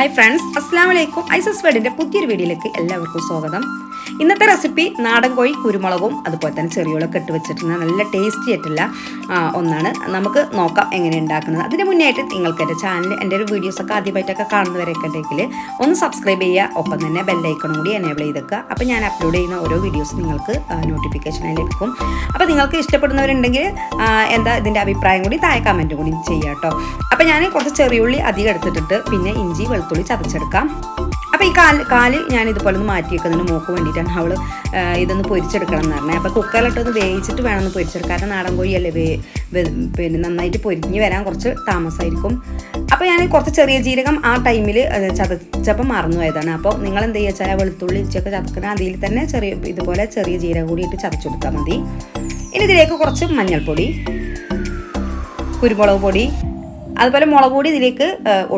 Hi friends അസ്സാം വലൈക്കും ഐസസ് വേർഡിന്റെ പുതിയൊരു വീഡിയോയിലേക്ക് എല്ലാവർക്കും സ്വാഗതം. ഇന്നത്തെ റെസിപ്പി നാടൻ കോഴി കുരുമുളകും അതുപോലെ തന്നെ ചെറിയുളൊക്കെ ഇട്ട് വെച്ചിട്ടുള്ള നല്ല ടേസ്റ്റി ആയിട്ടുള്ള ഒന്നാണ്. നമുക്ക് നോക്കാം എങ്ങനെ ഉണ്ടാക്കുന്നത്. അതിന് മുന്നേ ആയിട്ട് നിങ്ങൾക്ക് എന്റെ ചാനൽ എന്റെ ഒരു വീഡിയോസൊക്കെ ആദ്യമായിട്ടൊക്കെ കാണുന്നവരൊക്കെ ഉണ്ടെങ്കിൽ ഒന്ന് സബ്സ്ക്രൈബ് ചെയ്യുക. ഒപ്പം തന്നെ ബെല്ലൈക്കണം കൂടി എനേബിൾ ചെയ്തേക്കുക അപ്പോൾ ഞാൻ അപ്ലോഡ് ചെയ്യുന്ന ഓരോ വീഡിയോസ് നിങ്ങൾക്ക് നോട്ടിഫിക്കേഷനായി ലഭിക്കും. അപ്പോൾ നിങ്ങൾക്ക് ഇഷ്ടപ്പെടുന്നവരുണ്ടെങ്കിൽ എന്താ ഇതിന്റെ അഭിപ്രായം കൂടി താഴെ കമന്റ് കൂടി ചെയ്യാം കേട്ടോ. അപ്പോൾ ഞാൻ കുറച്ച് ചെറിയുള്ളി അധികം എടുത്തിട്ടുണ്ട് പിന്നെ ഇഞ്ചി വെളുത്തുള്ളി ചതച്ചെടുക്കാം. അപ്പോൾ ഈ കാൽ കാൽ ഞാൻ ഇതുപോലെ ഒന്ന് മാറ്റി വെക്കുന്നതിന് മോക്ക് വേണ്ടിയിട്ടാണ് അവൾ ഇതൊന്ന് പൊരിച്ചെടുക്കണം എന്ന് പറഞ്ഞത്. അപ്പോൾ കുക്കറിലിട്ടൊന്ന് വേവിച്ചിട്ട് വേണം ഒന്ന് പൊരിച്ചെടുക്കാം കാരണം നാടൻ കോഴിയല്ലേ വേ പിന്നെ നന്നായിട്ട് പൊരിഞ്ഞ് വരാൻ കുറച്ച് താമസമായിരിക്കും അപ്പോൾ ഞാൻ കുറച്ച് ചെറിയ ജീരകം ആ ടൈമിൽ ചതച്ചപ്പം മറന്നു പോയതാണ്. അപ്പോൾ നിങ്ങൾ എന്ത് ചെയ്യുക വെച്ചാൽ വെളുത്തുള്ളി ഇച്ചൊക്കെ ചതക്കണ അതിൽ തന്നെ ചെറിയ ഇതുപോലെ ചെറിയ ജീരകം കൂടി ഇട്ട് ചതച്ചെടുത്താൽ മതി. ഇനി ഇതിലേക്ക് കുറച്ച് മഞ്ഞൾപ്പൊടി കുരുമുളക് പൊടി അതുപോലെ മുളക് പൊടി ഇതിലേക്ക്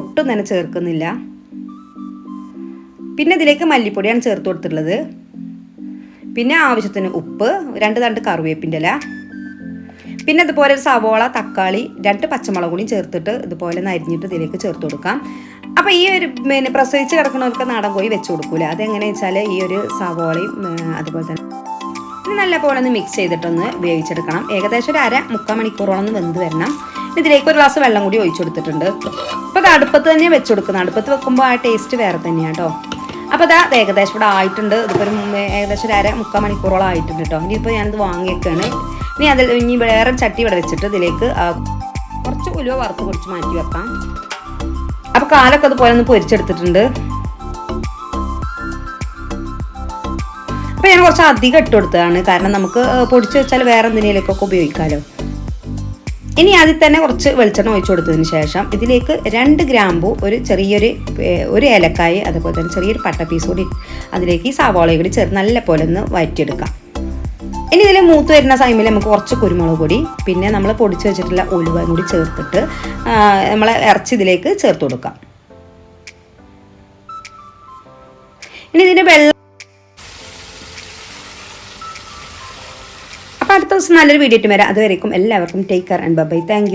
ഒട്ടും തന്നെ ചേർക്കുന്നില്ല. പിന്നെ ഇതിലേക്ക് മല്ലിപ്പൊടിയാണ് ചേർത്ത് കൊടുത്തിട്ടുള്ളത്. പിന്നെ ആവശ്യത്തിന് ഉപ്പ് രണ്ട് തണ്ട് കറിവേപ്പിന്റെ ഇല. പിന്നെ ഇതുപോലെ ഒരു സവോള തക്കാളി രണ്ട് പച്ചമുളക് കൂടി ചേർത്തിട്ട് ഇതുപോലെ നരിഞ്ഞിട്ട് ഇതിലേക്ക് ചേർത്ത് കൊടുക്കാം. അപ്പോൾ ഈ ഒരു പിന്നെ പ്രസവിച്ച് കിടക്കുന്നവർക്ക് നാടൻ കോഴി വെച്ച് കൊടുക്കൂല. അതെങ്ങനെയാണെന്ന് വെച്ചാൽ ഈ ഒരു സവോളയും അതുപോലെ തന്നെ ഇനി നല്ല പോലെ ഒന്ന് മിക്സ് ചെയ്തിട്ടൊന്ന് വേവിച്ചെടുക്കണം. ഏകദേശം ഒരു അര മുക്കാൽ മണിക്കൂറോളം ഒന്ന് വെന്ത് വരണം. ഇതിലേക്ക് ഒരു ഗ്ലാസ് വെള്ളം കൂടി ഒഴിച്ചു കൊടുത്തിട്ടുണ്ട്. അപ്പോൾ അത് അടുപ്പത്ത് തന്നെ വെച്ച് കൊടുക്കുന്നത്. അടുപ്പത്ത് വെക്കുമ്പോൾ ആ ടേസ്റ്റ് വേറെ തന്നെയാണ് കേട്ടോ അപ്പോൾ അതാ ഏകദേശം ഇവിടെ ആയിട്ടുണ്ട്. ഇതിപ്പോൾ ഒരു ഏകദേശം ഒരു അര മുക്കാൽ മണിക്കൂറോളം ആയിട്ടുണ്ട് കേട്ടോ ഇനിയിപ്പോൾ ഞാനിത് വാങ്ങിയേക്കാണ്. ഇനി അതിൽ ഇനി വേറെ ചട്ടി ഇവിടെ വെച്ചിട്ട് ഇതിലേക്ക് കുറച്ച് ഉലുവ വറുത്ത് കുറച്ച് മാറ്റി വെക്കാം. അപ്പോൾ കാലൊക്കെ അതുപോലെ ഒന്ന് പൊരിച്ചെടുത്തിട്ടുണ്ട്. അപ്പോൾ ഞാൻ കുറച്ച് അധികം ഇട്ട് കൊടുത്തതാണ്. കാരണം നമുക്ക് പൊടിച്ച് വെച്ചാൽ വേറെ എന്തിനേലൊക്കെ ഉപയോഗിക്കാമല്ലോ ഇനി അതിൽ തന്നെ കുറച്ച് വെളിച്ചെണ്ണ ഒഴിച്ചു കൊടുത്തതിന് ശേഷം ഇതിലേക്ക് രണ്ട് ഗ്രാമ്പു ഒരു ചെറിയൊരു ഒരു ഏലക്കായ അതുപോലെ തന്നെ ചെറിയൊരു പട്ട പീസ് കൂടി അതിലേക്ക് ഈ സവാളയും കൂടി ചേർത്ത് നല്ല പോലെ ഒന്ന് വഴറ്റിയെടുക്കാം ഇനി ഇതിൽ മൂത്ത് വരുന്ന സമയത്ത് നമുക്ക് കുറച്ച് കുരുമുളക് പൊടി പിന്നെ നമ്മൾ പൊടിച്ച് വെച്ചിട്ടുള്ള ഉലുവയും കൂടി ചേർത്തിട്ട് നമ്മളെ ഇറച്ചി ഇതിലേക്ക് ചേർത്ത് കൊടുക്കാം. ഇനി ഇതിന്റെ വെള്ളം അപ്പോൾ അടുത്ത ദിവസം നല്ലൊരു വീഡിയോ വരാം. അതുവരേക്കും എല്ലാവർക്കും take care and bye thank